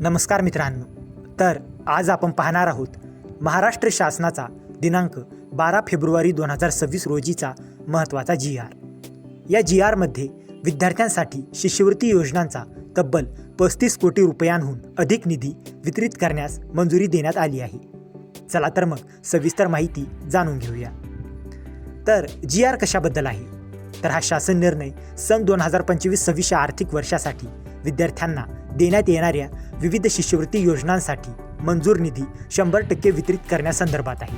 नमस्कार मित्रांनो. तर आज आपण पाहणार आहोत महाराष्ट्र शासनाचा दिनांक बारा फेब्रुवारी दोन हजार सव्वीस रोजीचा महत्त्वाचा जी आर. या जी आरमध्ये विद्यार्थ्यांसाठी शिष्यवृत्ती योजनांचा तब्बल पस्तीस कोटी रुपयांहून अधिक निधी वितरित करण्यास मंजुरी देण्यात आली आहे. चला तर मग सविस्तर माहिती जाणून घेऊया. तर जी आर कशाबद्दल आहे? तर हा शासन निर्णय सन दोन हजार पंचवीस सव्वीसच्या आर्थिक वर्षासाठी विद्यार्थ्यांना देण्यात येणाऱ्या विविध शिष्यवृत्ती योजनांसाठी मंजूर निधी शंभर टक्के वितरित करण्यासंदर्भात आहे.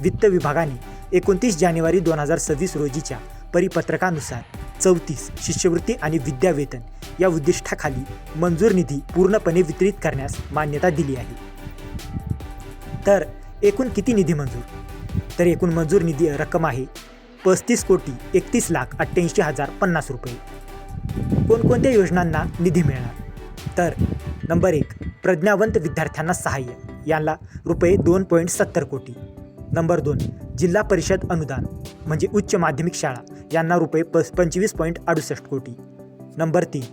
वित्त विभागाने एकोणतीस जानेवारी दोन हजार सव्वीस रोजीच्या परिपत्रकानुसार चौतीस शिष्यवृत्ती आणि विद्यावेतन या उद्दिष्टाखाली मंजूर निधी पूर्णपणे वितरित करण्यास मान्यता दिली आहे. तर एकूण किती निधी मंजूर? तर एकूण मंजूर निधी रक्कम आहे पस्तीस कोटी एकतीस लाख अठ्ठ्याऐंशी हजार पन्नास रुपये. कोणकोणत्या योजनांना निधी मिळणार? तर नंबर एक प्रज्ञावंत विद्यार्थ्यांना सहाय्य. याला रुपये दोन पॉईंट सत्तर कोटी. नंबर दोन जिल्हा परिषद अनुदान म्हणजे उच्च माध्यमिक शाळा यांना रुपये प पंचवीस पॉईंट अडुसष्ट कोटी. नंबर तीन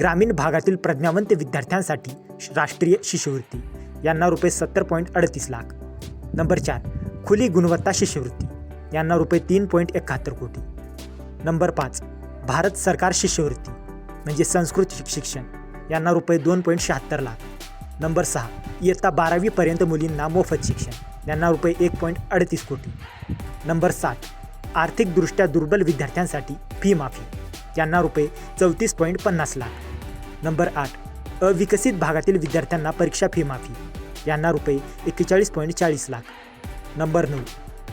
ग्रामीण भागातील प्रज्ञावंत विद्यार्थ्यांसाठी राष्ट्रीय शिष्यवृत्ती यांना रुपये सत्तर पॉईंट अडतीस लाख. नंबर चार खुली गुणवत्ता शिष्यवृत्ती यांना रुपये तीन पॉईंट एकाहत्तर कोटी. नंबर पाच भारत सरकार शिष्यवृत्ती म्हणजे संस्कृत शिक्षण. यांना रुपये दोन पॉईंट शहात्तर लाख. नंबर सहा इयत्ता बारावीपर्यंत मुलींना मोफत शिक्षण. यांना रुपये एक पॉईंट अडतीस कोटी. नंबर सात आर्थिकदृष्ट्या दुर्बल विद्यार्थ्यांसाठी फी माफी. यांना रुपये चौतीस पॉईंट पन्नास लाख. नंबर आठ अविकसित भागातील विद्यार्थ्यांना परीक्षा फी माफी. यांना रुपये एक्केचाळीस पॉईंट चाळीस लाख. नंबर नऊ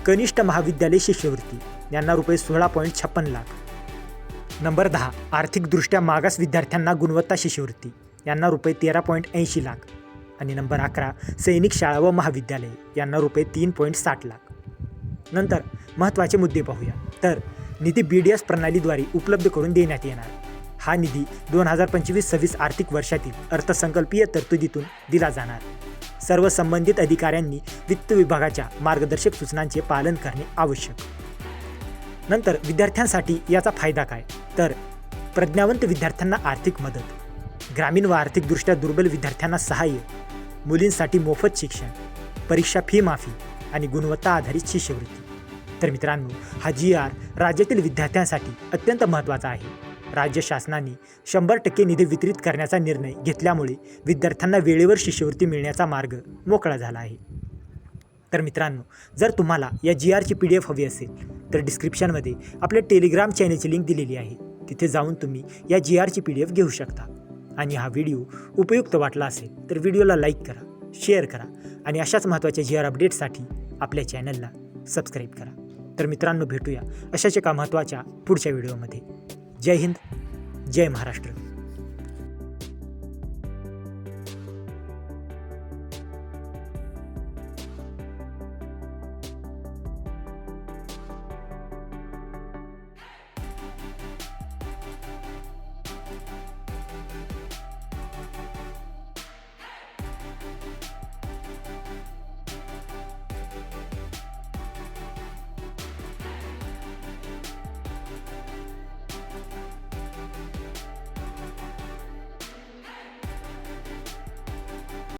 कनिष्ठ महाविद्यालय शिष्यवृत्ती. यांना रुपये सोळा पॉईंट छप्पन लाख. नंबर दहा आर्थिकदृष्ट्या मागास विद्यार्थ्यांना गुणवत्ता शिष्यवृत्ती. यांना रुपये तेरा पॉईंट ऐंशी लाख. आणि नंबर अकरा सैनिक शाळा व महाविद्यालय यांना रुपये तीन पॉईंट साठ लाख. नंतर महत्त्वाचे मुद्दे पाहूया. तर निधी बी डी एस प्रणालीद्वारे उपलब्ध करून देण्यात येणार. हा निधी दोन हजार पंचवीस सव्वीस आर्थिक वर्षातील अर्थसंकल्पीय तरतुदीतून दिला जाणार. सर्व संबंधित अधिकाऱ्यांनी वित्त विभागाच्या मार्गदर्शक सूचनांचे पालन करणे आवश्यक. नंतर विद्यार्थ्यांसाठी याचा फायदा काय? तर प्रज्ञावंत विद्यार्थ्यांना आर्थिक मदत. ग्रामीण व आर्थिकदृष्ट्या दुर्बल विद्यार्थ्यांना सहाय्य. मुलींसाठी मोफत शिक्षण परीक्षा फी माफी आणि गुणवत्ता आधारित शिष्यवृत्ती. तर मित्रांनो हा जी आर राज्यातील विद्यार्थ्यांसाठी अत्यंत महत्त्वाचा आहे. राज्य शासनाने शंभर टक्के निधी वितरित करण्याचा निर्णय घेतल्यामुळे विद्यार्थ्यांना वेळेवर शिष्यवृत्ती मिळण्याचा मार्ग मोकळा झाला आहे. तर मित्रांनो जर तुम्हाला या जी आरची पी डी एफ हवी असेल तर डिस्क्रिप्शनमध्ये आपल्या टेलिग्राम चॅनेलची लिंक दिलेली आहे. तिथे जाऊन तुम्ही या जी आरची पी डी एफ घेऊ शकता. आणि हा व्हिडिओ उपयुक्त वाटला असेल तर व्हिडिओला लाईक करा शेअर करा आणि अशाच महत्त्वाच्या जी आर अपडेटसाठी आपल्या चॅनलला सबस्क्राईब करा. तर मित्रांनो भेटूया अशाच एका महत्त्वाच्या पुढच्या व्हिडिओमध्ये जय हिंद जय महाराष्ट्र.